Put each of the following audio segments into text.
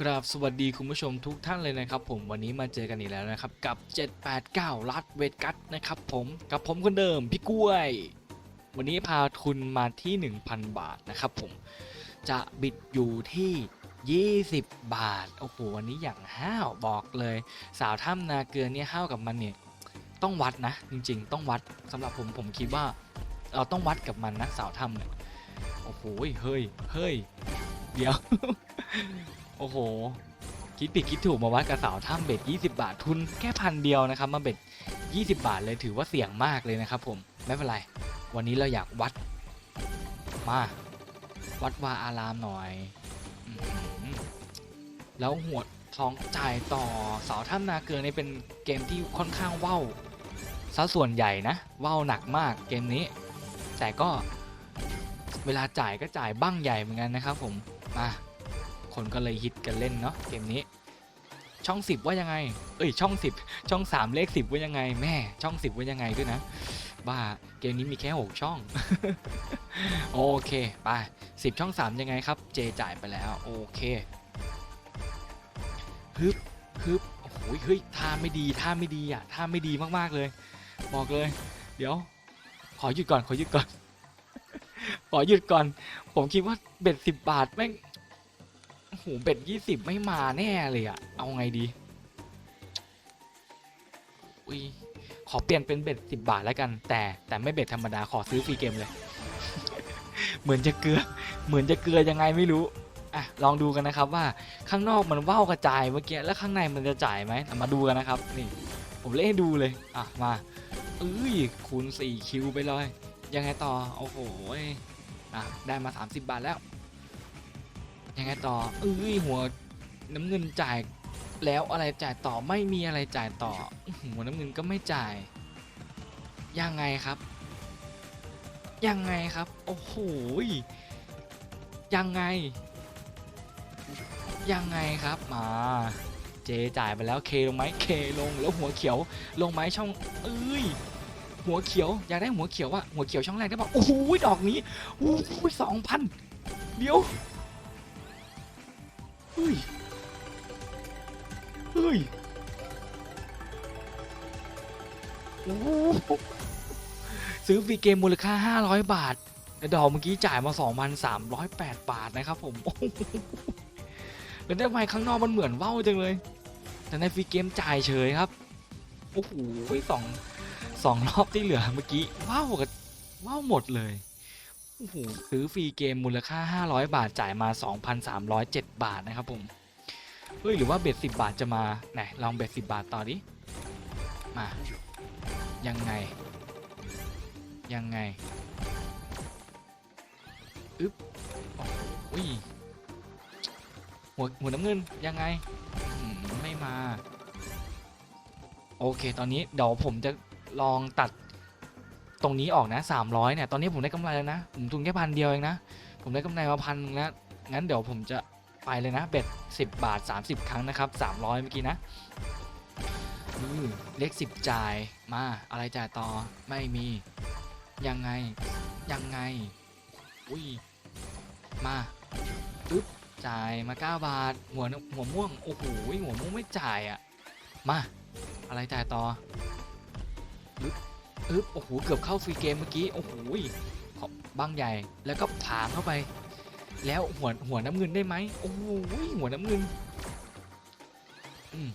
กราบสวัสดีคุณผู้ชมทุกท่านเลยนะครับ ผมวันนี้มาเจอกันอีกแล้วนะครับ กับ 789ลัดเวทกัสนะครับผมกับผมคนเดิมพี่กล้วย วันนี้พาทุนมาที่ 1,000 บาทนะครับผมจะบิดอยู่ที่ 20 บาท โอ้โหวันนี้อย่างห้าวบอกเลย สาวถ้ำนาเกลือเนี่ยห้าวกับมันเนี่ยต้องวัดนะ จริง ๆ ต้องวัดสำหรับผมผมคิดว่าเราต้องวัดกับมันนะสาวถ้ำเนี่ยโอ้โหเฮ้ยเฮ้ยเดี๋ยว โอ้โห คิดผิดคิดถูกมาวัดกับสาวถ้ำเบ็ด 20 บาททุนแค่พันเดียวนะครับ มาเบ็ด 20 บาทเลยถือว่าเสี่ยงมากเลยนะครับผม ไม่เป็นไร วันนี้เราอยากวัด มา วัดวาอารามหน่อย แล้วหัวทองจ่ายต่อสาวถ้ำนาเกลือนี่เป็นเกมที่ค่อนข้างเว้าซะส่วนใหญ่นะว้าหนักมากเกมนี้ แต่ก็เวลาจ่ายก็จ่ายบ้างใหญ่เหมือนกันนะครับผมมา คนก็เลยฮิตกันเล่นเนาะเกมนี้ ช่อง 10 ว่ายังไง เอ้ยช่อง 10 ช่อง 3 เลข 10 ว่ายังไงแม่ช่อง 10 ว่ายังไงด้วยนะบ้าเกมนี้มีแค่ 6 ช่อง โอเคไป10 ช่อง 3 ยังไงครับ เจจ่ายไปแล้ว โอเคฮึบฮึบโอ้โหเฮ้ยท่าไม่ดีท่าไม่ดีอะท่าไม่ดีมากๆเลย บอกเลย เดี๋ยว ขอหยุดก่อนขอหยุดก่อนขอหยุดก่อน ผมคิดว่าเบ็ดสิบบาทแม่ง หเบ็ดยี่สิบไม่มาแน่เลยอะเอาไงดี อุ้ยขอเปลี่ยนเป็นเบ็ดสิบบาทแล้วกัน แต่แต่ไม่เบ็ดธรรมดาขอซื้อฟรีเกมเลย เหมือนจะเกลือ เหมือนจะเกลือยังไงไม่รู้อะลองดูกันนะครับว่าข้างนอกมันว่าวกระจายเมื่อกี้แล้วข้างในมันจะจ่ายไหมมาดูกันนะครับ นี่ ผมเล่นให้ดูเลยอะมาเอ้ยคูณ4คิวไปเลย ยังไงต่อโอ้โหอะได้มา 30 บาทแล้ว ยังไงต่อเอ้ยหัวน้ำเงินจ่ายแล้วอะไรจ่ายต่อไม่มีอะไรจ่ายต่อ หัวน้ำเงินก็ไม่จ่าย ยังไงครับ ยังไงครับ โอ้โหยยังไง ยังไงครับมาเจจ่ายไปแล้วเคลงไหมเคลงแล้วหัวเขียวลงไหมช่องเอ้ยหัวเขียวอยากได้หัวเขียวอะหัวเขียวช่องแรกได้ปะโอ้โหดอกนี้โอ้โหสองพันเดี๋ยว เฮ้ย เฮ้ย โอ้โหซื้อฟรีเกมมูลค่า 500 บาทแต่ดอกเมื่อกี้จ่ายมา 2,308 บาทนะครับผมโอ้โหแล้วได้ไมข้างนอกมันเหมือนว่าวจังเลย แต่ในฟรีเกมจ่ายเฉยครับ โอ้โหสองสองรอบที่เหลือเมื่อกี้ว้าวกับว้าวหมดเลย โอ้โหซื้อฟรีเกมมูลค่า 500 บาทจ่ายมา 2,307 บาทนะครับผมเฮ้ยหรือว่าเบ็ด10บาทจะมาไหนลองเบ็ด10บาทต่อดิมายังไง ยังไงอึ๊บโอ้โหหัวหัวน้ำเงินยังไงไม่มา โอเคตอนนี้เดี๋ยวผมจะลองตัด ตรงนี้ออกนะ300เนี่ยตอนนี้ผมได้กำไรแล้วนะ ผมทุนแค่พันเดียวเองนะ ผมได้กำไรมาพันแล้วงั้นเดี๋ยวผมจะไปเลยนะเบ็ด10 บาท 30 ครั้งนะครับ 300 เมื่อกี้นะเลข10จ่ายมาอะไรจ่ายต่อไม่มียังไงยังไงอุ้ยมาอึ๊บจ่ายมา 9 บาท หัวหัวม่วงโอ้โหหัวม่วงไม่จ่ายอะ่ะมาอะไรจ่ายต่ออึ๊บ อึ๊บโอ้โหเกือบเข้าฟรีเกมเมื่อกี้โอ้โหบ้างใหญ่แล้วก็ผางเข้าไป แล้วหัวหัวน้ำเงินได้ไหมโอ้โหหัวน้ำเงินอืม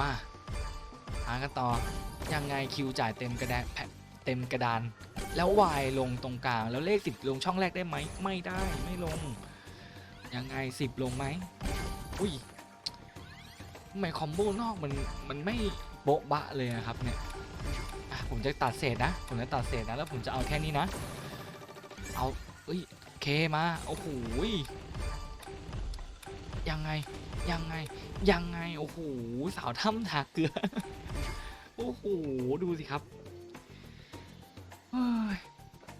มาหากันต่อยังไงคิวจ่ายเต็มกระดานแผ่นเต็มกระดาน แล้ววายลงตรงกลางแล้วเลขสิบลงช่องแรกได้ไหมไม่ได้ไม่ลง ยังไงสิบลงไหมอุ้ยทำไมคอมโบนอกมันมันไม่โบ๊ะบะเลยนะครับเนี่ย ผมจะตัดเศษนะ ผมจะตัดเศษนะ แล้วผมจะเอาแค่นี้นะ เอาเอ้ยเคมา โอ้โหยังไง ยังไง ยังไง โอ้โห สาวถ้ำถากเกลือ โอ้โห ดูสิครับ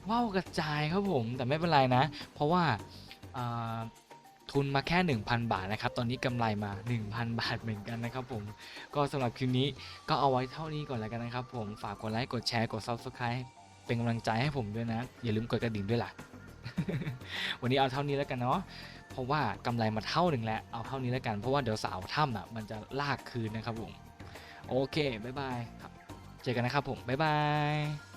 เว้าวกระจายครับผม แต่ไม่เป็นไรนะ เพราะว่า ทุนมาแค่ 1,000 บาทนะครับ ตอนนี้กำไรมา 1,000 บาทเหมือนกันนะครับผม ก็สำหรับคลิปนี้ก็เอาไว้เท่านี้ก่อนแล้วกันนะครับ ผม ฝากกดไลค์ กดแชร์ กด Subscribe เป็นกำลังใจให้ผมด้วยนะ อย่าลืมกดกระดิ่งด้วยล่ะ วันนี้เอาเท่านี้แล้วกันเนาะ เพราะว่ากำไรมาเท่าหนึ่งแล้ว เอาเท่านี้แล้วกัน เพราะว่าเดี๋ยวสาวถ้ำอะมันจะลากคืนนะครับผม โอเค บ๊ายบายครับ เจอกันนะครับผม บ๊ายบาย